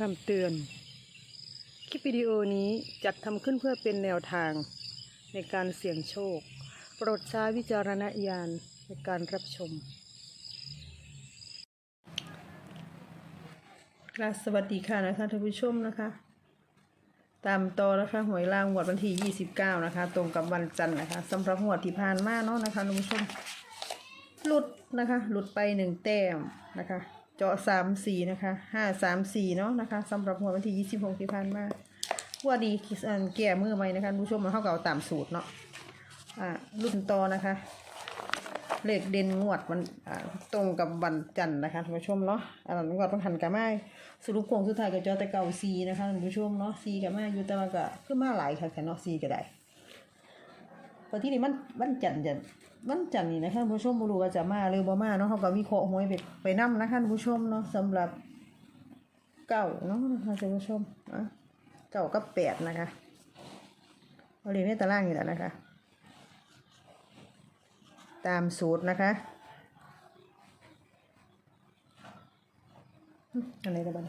คำเตือน คลิปวิดีโอนี้จัดทำขึ้นเพื่อเป็นแนวทางในการเสี่ยงโชค โปรดใช้วิจารณญาณในการรับชมค่ะสวัสดีค่ะนะคะท่านผู้ชมนะคะ ตามต่อนะคะหวยล่างงวดวันที่ 29 นะคะ ตรงกับวันจันทร์นะคะสำหรับงวดที่ผ่านมาเนาะนะคะท่านผู้ชมหลุดนะคะ หลุดไปหนึ่งแต้มนะคะ เจาะสามสี่นะคะห้าสามสี่เนาะนะคะสำหรับหัววันที่ยี่สิบหกที่ผ่านมาว่าดีอันแก่มือไหมนะคะผู้ชมมาเข้าเกับเอาตามสูตรเนาะอ่ารุ่นต่อนะคะ เลขเด่นงวดมันอ่าตรงกับวันจันทร์นะคะท่านผู้ชมเนาะอันนั้นงวดต้องหันกับไม้สรุปโครงสุดท้ายกับจอแต่เก่าซีนะคะท่านผู้ชมเนาะซีกับไม้อยู่แต่ว่าก็ขึ้นมาหลายค่ะแค่เนาะซีก็ได้ปที่นี่มันมันจันทร์จะ มันจันทร์นี่นะคะท่านผู้ชมบ่รู้ว่าจะมาหรือบ่มาเนาะเขาก็วิเคราะห์หวยไปไปนํนะคะท่านผู้ชมเนาะสำหรับเก้าเนาะนะคะท่านผู้ชมอะเก้ากับแปดนะคะเอาเรียนในตารางนี่แหละนะคะ ตามสูตรนะคะอะไรกันบ้าง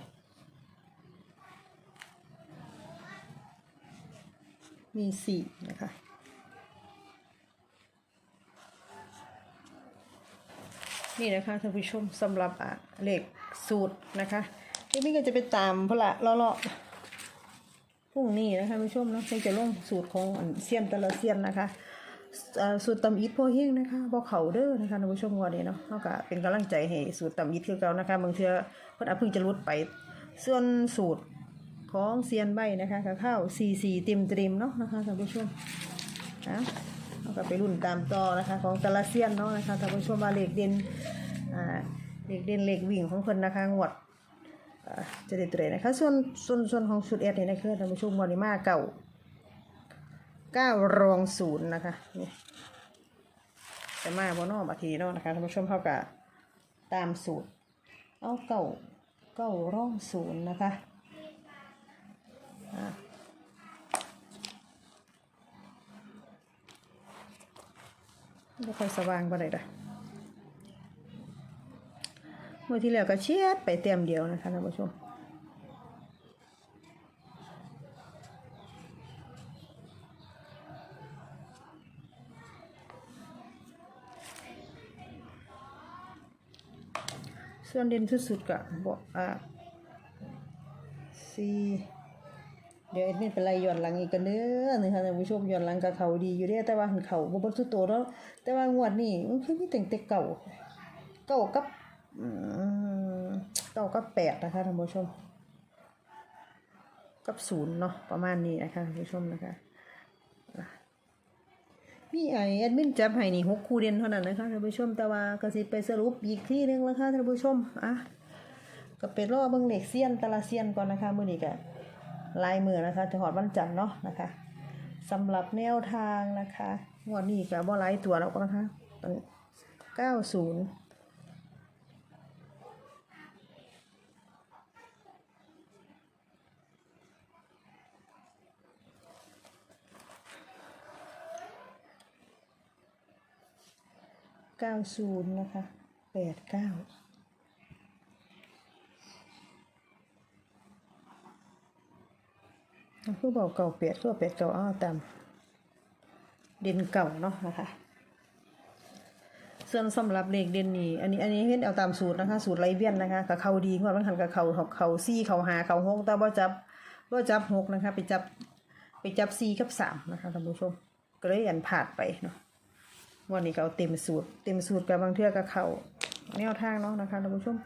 มีสี่นะคะ นี่นะคะท่านผู้ชมสำหรับอะเลขสูตรนะคะทีนี้ก็จะไปตามเพละเลาะๆพรุ่งนี้นะคะท่านผู้ชมเนาะซึ่จะลงสูตรของเซียนแต่ละเซียนนะคะสูตรตำอิดโพเฮงนะคะบ่เขาเด้อนะคะท่านผู้ชมวันนี้เนาะเขาก็เป็นกำลังใจให้สูตรตำอิดคือเก่านะคะบางเทื่อเพิ่นอาจเพิ่งจะลุดไปส่วนสูตรของเซียนใบนะคะข้าว4 4ติมตริมเนาะนะคะท่านผู้ชมนะ เราก็ไปรุ่นตามต่อนะคะ ของต่ละเซียนเนาะนะคะท่านผู้ชมว่าเลขเด่นอ่าเลขเด่นเลขวิ่งของคนนะคะงวดจะได้ตัวไหนนะคะส่วนส่วนส่วนของชุดเอสนี่นะคะท่านผู้ชมวันนี้มาเก่าเก้ารองศูนย์นะคะนี่จะมาบนอกบัทีเนาะนะคะท่านผู้ชมเขากับตามสูตร เอาเก่าเก้าร่องศูนย์นะคะ ไม่ค่อยสว่างปานใดละเมื่อที่แล้วก็เชียดไปเต็มเดียวนะคะท่านผู้ชมส่วนเด่นที่สุดก็บอกอ่าสี่ เดี๋ยวเอ็ดมินเป็นไรย้อนหลังอีกกันเด้อนี่ค่ะท่านผู้ชมย้อนหลังกับเขาดีอยู่เด้แต่ว่าเขาบ่เบิดสุดโตวแล้วแต่ว่างวดนี้มันคือมีแต่งแต่เก่า เก่ากับเก่ากับแปดนะคะท่านผู้ชม กับศูนย์เนาะประมาณนี้นะคะท่านผู้ชมนะคะอะมีไอแอดมินจับให้นี่หกคู่เด่นเท่านั้นนะคะท่านผู้ชมแต่ว่าก็สิไปสรุปอีกที่นึงแล้วค่ะท่านผู้ชมอะก็ไปรอเบิ่งเหลขเซียนต่ละเซียนก่อนนะคะมื้อนี้ก็ ลายมือนะคะจะหอดวันจันทร์เนาะนะคะสำหรับแนวทางนะคะงวดนี้ก็บ่หลายตัวแล้วนะคะเก้าศูนย์เก้าศูนย์นะคะแปดเก้า คือบอกเก่าเป็ดคือเป็ดเก่าอ้าวตามเด่นเก่าเนาะนะคะส่วนสำหรับเลขเด่นนี่อันนี้อันนี้เห็นเอาตามสูตรนะคะ สูตรไรเบียนนะคะกับเขาดีกว่าบางคันกับเขาเขาเขาซี่เขาหาเขาหกแต่ว่าจับว่าจับหกนะคะ ไปจับไปจับซี่กับสามนะคะท่านผู้ชมก็เลยอันผ่านไปเนาะวันนี้ก็เอาเต็มสูตร เต็มสูตรกับบางเทือกับเขาแนวทางเนาะนะคะท่านผู้ชม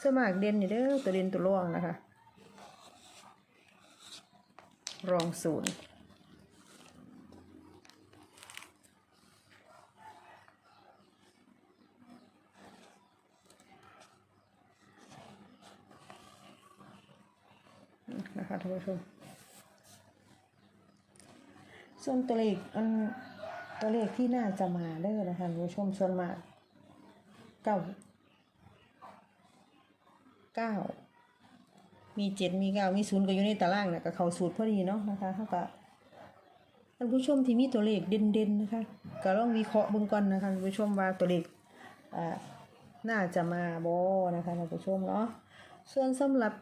สวนมากเด่นอยู่เด้อตัวเด่นตัวร่วงนะคะ รองศูนย์นะคะท่านผู้ชมส่วนตัวเลขอันตัวเลขที่น่าจะมาได้อนะคะท่านผู้ชมส่วนมากเก้าเก้า มีเจ็ดมีเก้ามีศูนย์ก็อยู่ในตารางเนี่ยก็เข้าสูตรพอดีเนาะนะคะเขาก็ท่านผู้ชมที่มีตัวเลขเด่นๆนะคะก็ลองวิเคราะห์เบื้องก่อนนะคะท่านผู้ชมว่าตัวเลขอ่าน่าจะมาบ่นะคะท่านผู้ชมเนาะส่วนสำหรับ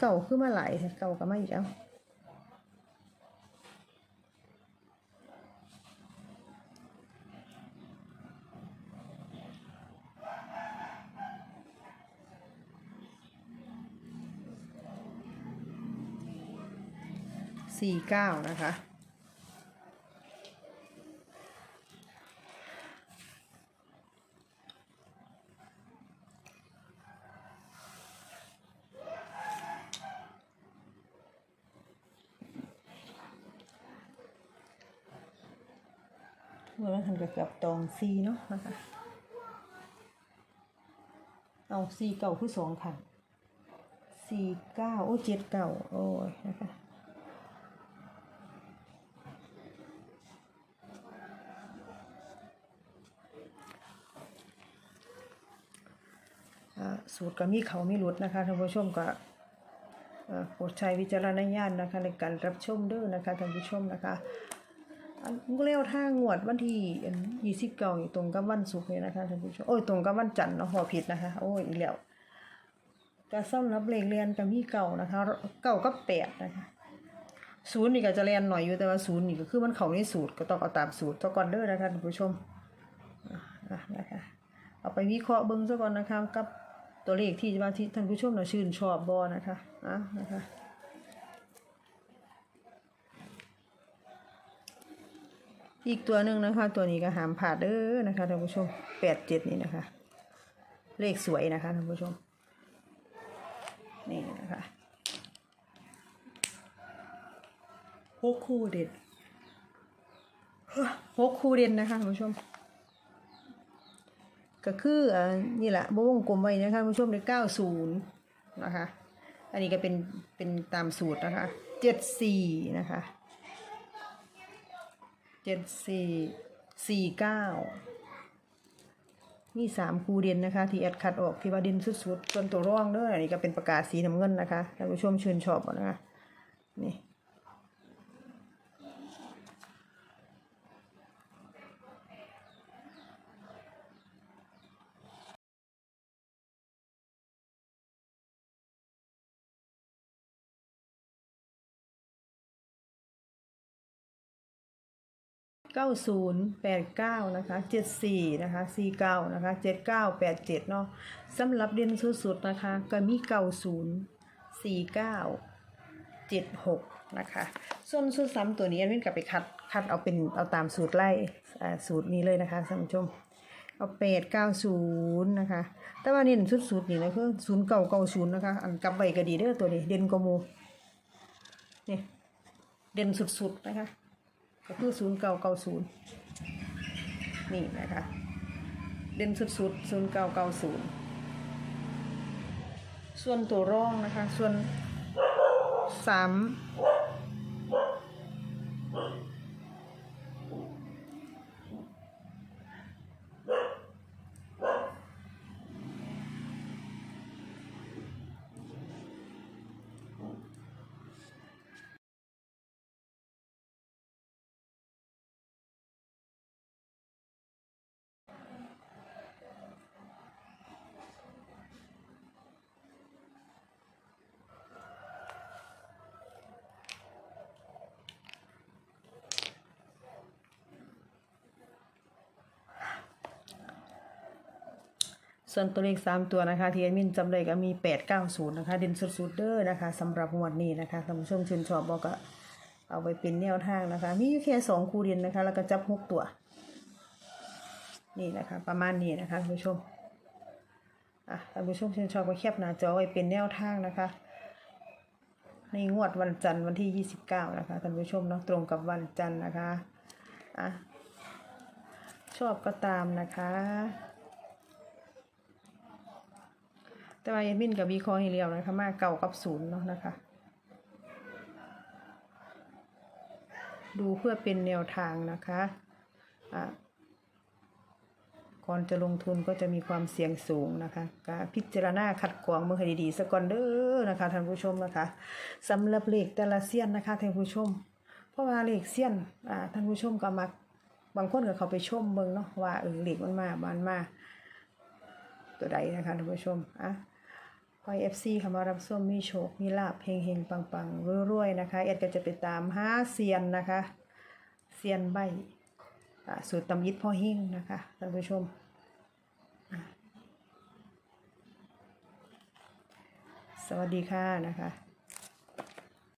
เก่าขึ้นมาหลายเก่าก็มาอีกแล้ว สี่เก้านะคะเมื่อมันทำกับกับตองซีเนาะนะคะ เอาซีเก่าคือสองขันซีเก้าโอ้เจ็ดเก่าโอ้ยนะคะอ่า สูตรก็มีเขามีรุดนะคะท่านผู้ชมก็โปรดใช้วิจารณญาณนะคะ ในการรับชมด้อนะคะท่านผู้ชมนะคะอันเร็วท่างวดวันที่ยี่สิบเก้าตรงกับวันศุกร์เลยนะคะท่านผู้ชมโอ้ยตรงกับวันจันทร์เนาะหัวผิดนะคะ โอ้ยอีกแล้วก็ซ่อมรับเลขเรียนกับมีเก่านะคะเก่ากับแปดนะคะศูนย์นี่ก็จะเรียนหน่อยอยู่แต่ว่าศูนย์นี่ก็คือมันเขาในสูตรก็ต้องเอาตามสูตรซะก่อนเด้อนะคะท่านผู้ชมนะคะเอาไปวิเคราะห์เบิ้งซะก่อนนะคะกับ ตัวเลขที่ว่าที่ท่านผู้ชมเราชื่นชอบบอนะคะอะนะคะอีกตัวหนึ่งนะคะ ตัวนี้ก็หามผ่าเด้อนะคะท่านผู้ชมแปดเจ็ดนี่นะคะ เลขสวยนะคะท่านผู้ชม นี่นะคะหกคู่เด่นหกคู่เด่นนะคะท่านผู้ชม ก็คืออ่านี่แหละบวงกลมไว้นะคะผู้ชมในเก้าศูนย์นะคะอันนี้ก็เป็นเป็นตามสูตรนะคะเจ็ดสี่นะคะเจ็ดสี่สี่เก้ามีสามคูเด่นนะคะ ที่แอดคัดออกที่ว่าเด่นสุดๆส่วนตัวร่องเด้ออันนี้ก็เป็นประกาศสีน้ำเงินนะคะท่านผู้ชมชื่นชอบบ่นะคะนี่ เก้าศูนย์แปดเก้านะคะเจ็ดสี่นะคะสี่เก้านะคะเจ็ดเก้าแปดเจ็ดเนาะสำหรับเด่นสุดๆนะคะ ก็มีเก้าศูนย์สี่เก้าเจ็ดหกนะคะ ส่วนสูตรซ้ำตัวนี้อันนี้กลับไปคัดคัดเอาเป็นเอาตามสูตรไล่สูตรนี้เลยนะคะท่านผู้ชมเอาแปดเก้าศูนย์นะคะ แต่ว่าเน้นสุดๆนี่นะคือศูนย์เก้าเก้าศูนย์นะคะ อันกลับไว้ก็ดีเด้อตัวนี้ เด่นกว่าหมูนี่เด่นสุดๆนะคะ ก็คือศูนย์เก่าเก่าศูนย์นี่นะคะ เด่นสุดๆศูนย์เก่าเก่าศูนย์ส่วนตัวร่องนะคะ ส่วนสาม ส่วนตัวเลขสามตัวนะคะที่แอดมินจำเลยก็มีแปดเก้าศูนย์นะคะเด่นสุดๆเด้อนะคะสำหรับงวดนี้นะคะท่านผู้ชมชื่นชอบบอกก็เอาไปเป็นแนวทางนะคะ มีอยู่แค่สองคู่เด่นนะคะ แล้วก็จับหกตัว นี่นะคะ ประมาณนี้นะคะท่านผู้ชมอะท่านผู้ชมชื่นชอบก็แคปหน้าจอไว้เป็นแนวทางนะคะในงวดวันจันทร์วันที่ 29 นะคะท่านผู้ชมเนาะตรงกับวันจันทร์นะคะอะชอบก็ตามนะคะ แต่ว่าเอดมินกับวีคอให้เรียวนะคะมาเก่ากับศูนย์เนาะนะคะ ดูเพื่อเป็นแนวทางนะคะอะก่อนจะลงทุนก็จะมีความเสี่ยงสูงนะคะก็พิจารณาคัดกรองเมื่อให้ดีๆสก่อนเด้อนะคะท่านผู้ชมนะคะสำหรับเลขแต่ละเซียนนะคะท่านผู้ชม เพราะว่าเลขเซียนอ่าท่านผู้ชมก็มักบางคนก็เขาไปชมเบิ่งเนาะว่าเออเลขมันมาบานมาตัวใดนะคะท่านผู้ชมอะ ขอเอฟซีคำว่ารับส้มมีโชค มีลาบเฮงเฮงปังปังรวยๆนะคะเอ็ดก็จะไปตามห้าเซียนนะคะเซียนใบสูตรตำยิดพ่อหิ่งนะคะท่านผู้ชมสวัสดีค่ะนะคะ